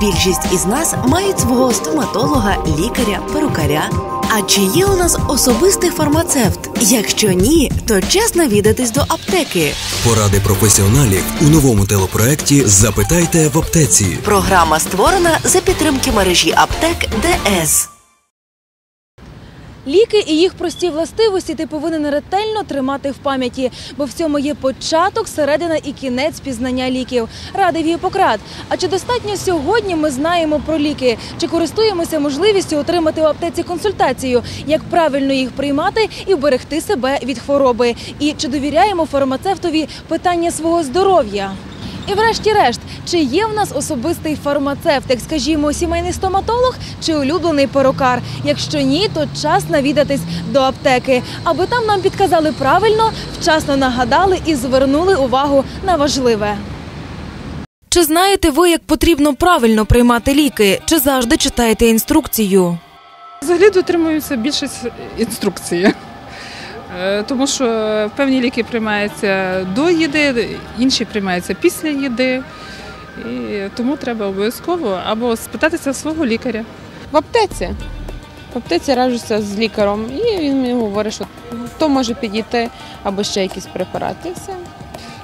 Більшість із нас мають свого стоматолога, лікаря, перукаря. А чи є у нас особистий фармацевт? Якщо ні, то час навідатись до аптеки. Поради професіоналів у новому телепроекті Запитайте в аптеці. Програма створена за підтримки мережі аптек ДС. Ліки і їх прості властивості ти повинен ретельно тримати в пам'яті, бо в цьому є початок, середина і кінець пізнання ліків. Радив Гіппократ. А чи достатньо сьогодні ми знаємо про ліки? Чи користуємося можливістю отримати в аптеці консультацію, як правильно їх приймати і вберегти себе від хвороби? І чи довіряємо фармацевтові питання свого здоров'я? І врешті-решт, чи є в нас особистий фармацевт, як скажімо, сімейний стоматолог чи улюблений перукар? Якщо ні, то час навідатись до аптеки, аби там нам підказали правильно, вчасно нагадали і звернули увагу на важливе. Чи знаєте ви, як потрібно правильно приймати ліки? Чи завжди читаєте інструкцію? Взагалі дотримуюся більшість інструкції. Е, Тому що певні ліки приймаються до їди, інші приймаються після їди. І тому треба обов'язково або спитатися свого лікаря. В аптеці. В аптеці раджуся з лікарем, і він мені говорить, що то може підійти, або ще якісь препарати. Все.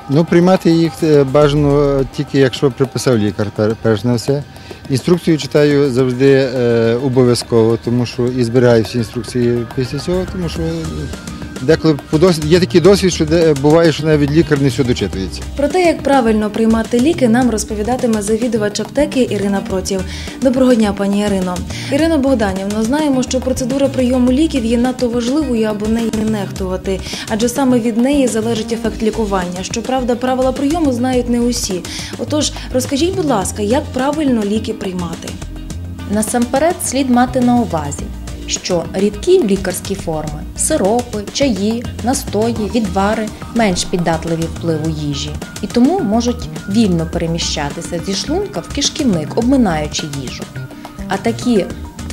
Ну, приймати їх е, бажано тільки якщо приписав лікар, перш на все. Інструкцію читаю завжди е, обов'язково, тому що і збираю всі інструкції після цього, тому що деколи по досвід, є такий досвід, що де, буває, що навіть лікар не все дочитується. Про те, як правильно приймати ліки, нам розповідатиме завідувач аптеки Ірина Проців. Доброго дня, пані Ірино. Ірино Богданівна, знаємо, що процедура прийому ліків є надто важливою, аби неї не нехтувати, адже саме від неї залежить ефект лікування. Щоправда, правила прийому знають не усі. Отож, розкажіть, будь ласка, як правильно ліки приймати? Насамперед слід мати на увазі, що рідкі лікарські форми сиропи, чаї, настої, відвари менш піддатливі впливу їжі і тому можуть вільно переміщатися зі шлунка в кишківник, обминаючи їжу. А такі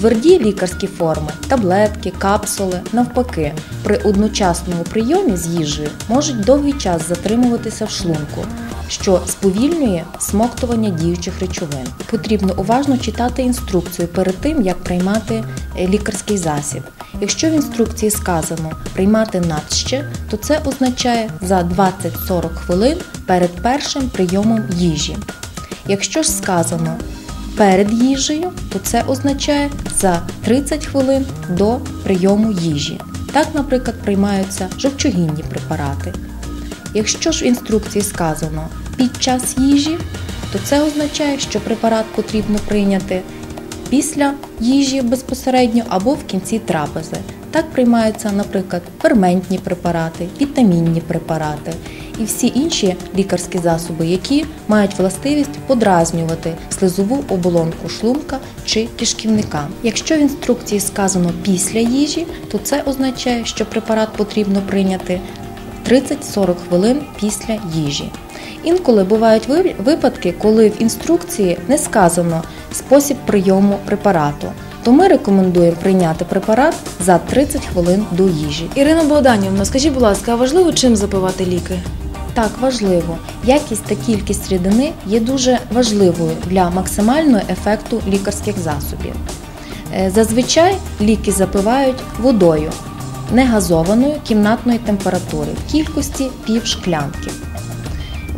тверді лікарські форми, таблетки, капсули, навпаки, при одночасному прийомі з їжею можуть довгий час затримуватися в шлунку, що сповільнює смоктування діючих речовин. Потрібно уважно читати інструкцію перед тим, як приймати лікарський засіб. Якщо в інструкції сказано приймати надще, то це означає за 20-40 хвилин перед першим прийомом їжі. Якщо ж сказано перед їжею, то це означає за 30 хвилин до прийому їжі. Так, наприклад, приймаються жовчогінні препарати. Якщо ж в інструкції сказано під час їжі, то це означає, що препарат потрібно прийняти після їжі безпосередньо або в кінці трапези. Так приймаються, наприклад, ферментні препарати, вітамінні препарати і всі інші лікарські засоби, які мають властивість подразнювати слизову оболонку шлунка чи кишківника. Якщо в інструкції сказано після їжі, то це означає, що препарат потрібно прийняти 30-40 хвилин після їжі. Інколи бувають випадки, коли в інструкції не сказано спосіб прийому препарату, то ми рекомендуємо прийняти препарат за 30 хвилин до їжі. Ірина Богданівна, скажіть, будь ласка, а важливо чим запивати ліки? Так, важливо. Якість та кількість рідини є дуже важливою для максимального ефекту лікарських засобів. Е, Зазвичай ліки запивають водою негазованою кімнатної температури в кількості пів шклянки.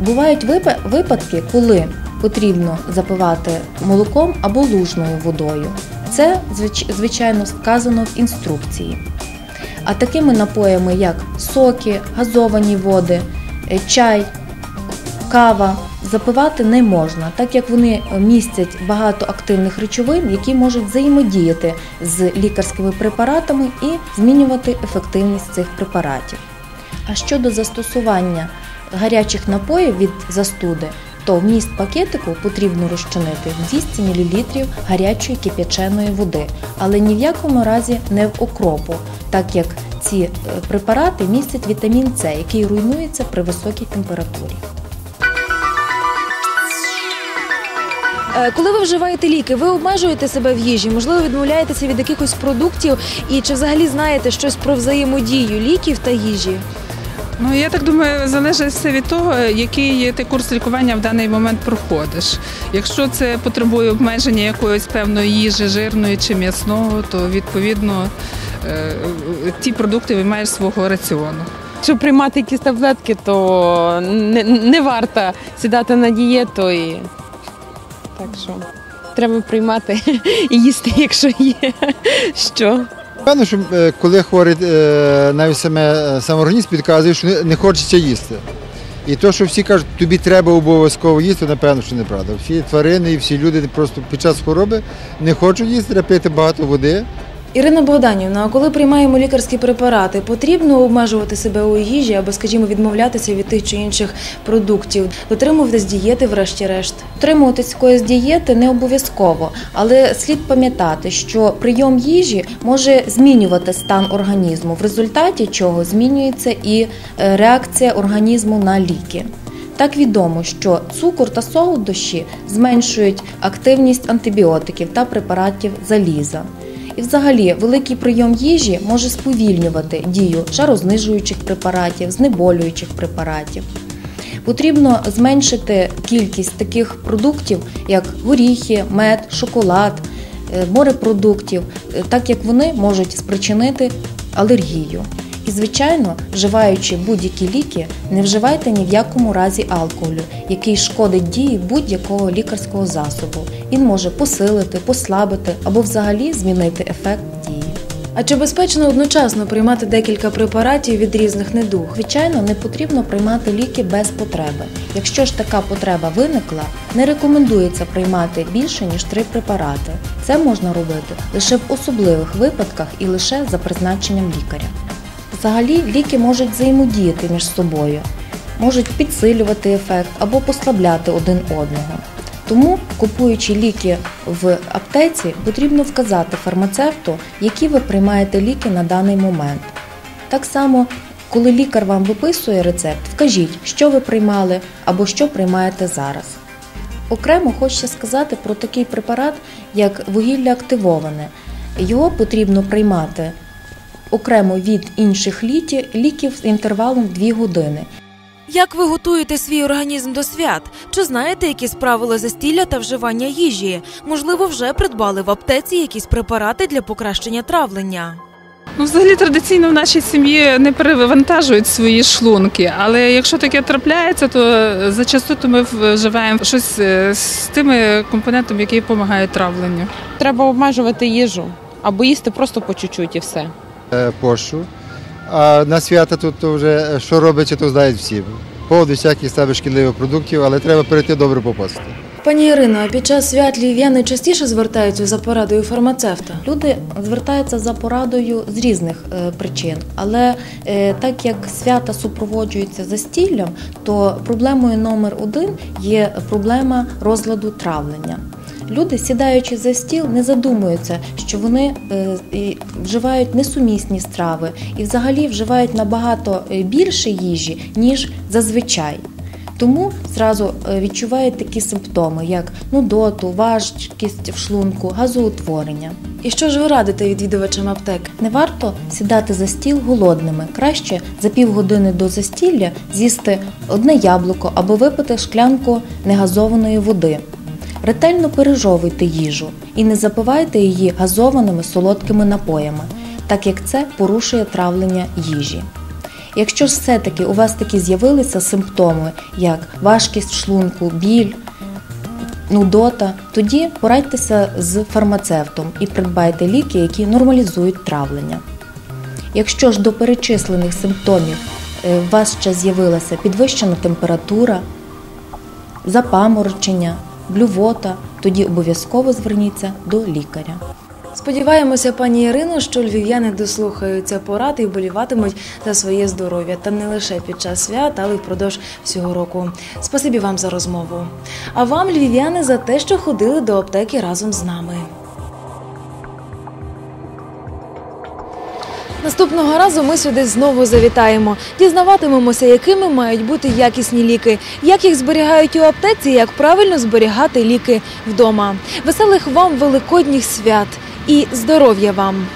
Бувають випадки, коли потрібно запивати молоком або лужною водою. Це, звичайно, вказано в інструкції. А такими напоями, як соки, газовані води, е, чай, кава запивати не можна, так як вони містять багато активних речовин, які можуть взаємодіяти з лікарськими препаратами і змінювати ефективність цих препаратів. А щодо застосування гарячих напоїв від застуди, то вміст пакетику потрібно розчинити в 200 мл гарячої кип'яченої води, але ні в якому разі не в окропу, так як ці е, препарати містять вітамін С, який руйнується при високій температурі. Е, Коли ви вживаєте ліки, ви обмежуєте себе в їжі, можливо, відмовляєтеся від якихось продуктів, і чи взагалі знаєте щось про взаємодію ліків та їжі? Ну я так думаю, залежить все від того, який ти курс лікування в даний момент проходиш. Якщо це потребує обмеження якоїсь певної їжі, жирної чи м'ясного, то відповідно е, ті продукти виймаєш свого раціону. Якщо приймати якісь таблетки, то не, не варто сідати на дієту і так що треба приймати і їсти, якщо є. Що? Певно, що е, коли хворий е, навіть саме е, сам організм підказує, що не, хочеться їсти. І то, що всі кажуть, тобі треба обов'язково їсти, напевно, що неправда. Всі тварини і всі люди просто під час хвороби не хочуть їсти, треба пити багато води. Ірина Богданівна, а коли приймаємо лікарські препарати, потрібно обмежувати себе у їжі або, скажімо, відмовлятися від тих чи інших продуктів, дотримуватись дієти, врешті-решт. Дотримуватись якоїсь дієти не обов'язково, але слід пам'ятати, що прийом їжі може змінювати стан організму, в результаті чого змінюється і е, реакція організму на ліки. Так відомо, що цукор та солодощі зменшують активність антибіотиків та препаратів заліза. І взагалі великий прийом їжі може сповільнювати дію жарознижуючих препаратів, знеболюючих препаратів. Потрібно зменшити кількість таких продуктів, як горіхи, мед, шоколад, е, морепродуктів, е, так як вони можуть спричинити алергію. І, звичайно, вживаючи будь-які ліки, не вживайте ні в якому разі алкоголю, який шкодить дії будь-якого лікарського засобу. Він може посилити, послабити або взагалі змінити ефект дії. А чи безпечно одночасно приймати декілька препаратів від різних недуг? Звичайно, не потрібно приймати ліки без потреби. Якщо ж така потреба виникла, не рекомендується приймати більше ніж три препарати. Це можна робити лише в особливих випадках і лише за призначенням лікаря. Взагалі ліки можуть взаємодіяти між собою, можуть підсилювати ефект або послабляти один одного. Тому, купуючи ліки в аптеці, потрібно вказати фармацевту, які ви приймаєте ліки на даний момент. Так само, коли лікар вам виписує рецепт, вкажіть, що ви приймали або що приймаєте зараз. Окремо хочеться сказати про такий препарат, як вугілля активоване. Його потрібно приймати окремо від інших літі- ліків з інтервалом 2 години. Як ви готуєте свій організм до свят? Чи знаєте якісь правила застілля та вживання їжі? Можливо, вже придбали в аптеці якісь препарати для покращення травлення. Ну, взагалі традиційно в нашій сім'ї не перевантажують свої шлунки, але якщо таке трапляється, то зачасту то ми вживаємо щось е, з тими компонентами, які допомагають травленню. Треба обмежувати їжу або їсти просто по чуть-чуть і все. Е, пощу. А на свята тут то вже е, що робиться, то знають всі. Поводу всяких себе шкідливих продуктів, але треба перейти добре попасти. Пані Ірино, а під час свят львів'яни частіше звертаються за порадою фармацевта? Люди звертаються за порадою з різних е, причин, але е, так як свята супроводжуються застіллям, то проблемою номер один є проблема розладу травлення. Люди, сідаючи за стіл, не задумуються, що вони е, вживають несумісні страви і взагалі вживають набагато е, більше їжі, ніж зазвичай. Тому зразу е, відчувають такі симптоми, як нудоту, важкість в шлунку, газоутворення. І що ж ви радите відвідувачам аптек? Не варто сідати за стіл голодними. Краще за півгодини до застілля з'їсти одне яблуко або випити шклянку негазованої води. Ретельно пережовуйте їжу і не запивайте її газованими солодкими напоями, так як це порушує травлення їжі. Якщо ж все-таки у вас такі з'явилися симптоми, як важкість шлунку, біль, нудота, тоді порадьтеся з фармацевтом і придбайте ліки, які нормалізують травлення. Якщо ж до перечислених симптомів е, у вас ще з'явилася підвищена температура, запаморочення, блювота, тоді обов'язково зверніться до лікаря. Сподіваємося, пані Ірино, що львів'яни дослухаються порад і вболіватимуть за своє здоров'я та не лише під час свят, але й впродовж всього року. Спасибі вам за розмову. А вам, львів'яни, за те, що ходили до аптеки разом з нами. Наступного разу ми сюди знову завітаємо. Дізнаватимемося, якими мають бути якісні ліки, як їх зберігають у аптеці, як правильно зберігати ліки вдома. Веселих вам великодніх свят і здоров'я вам!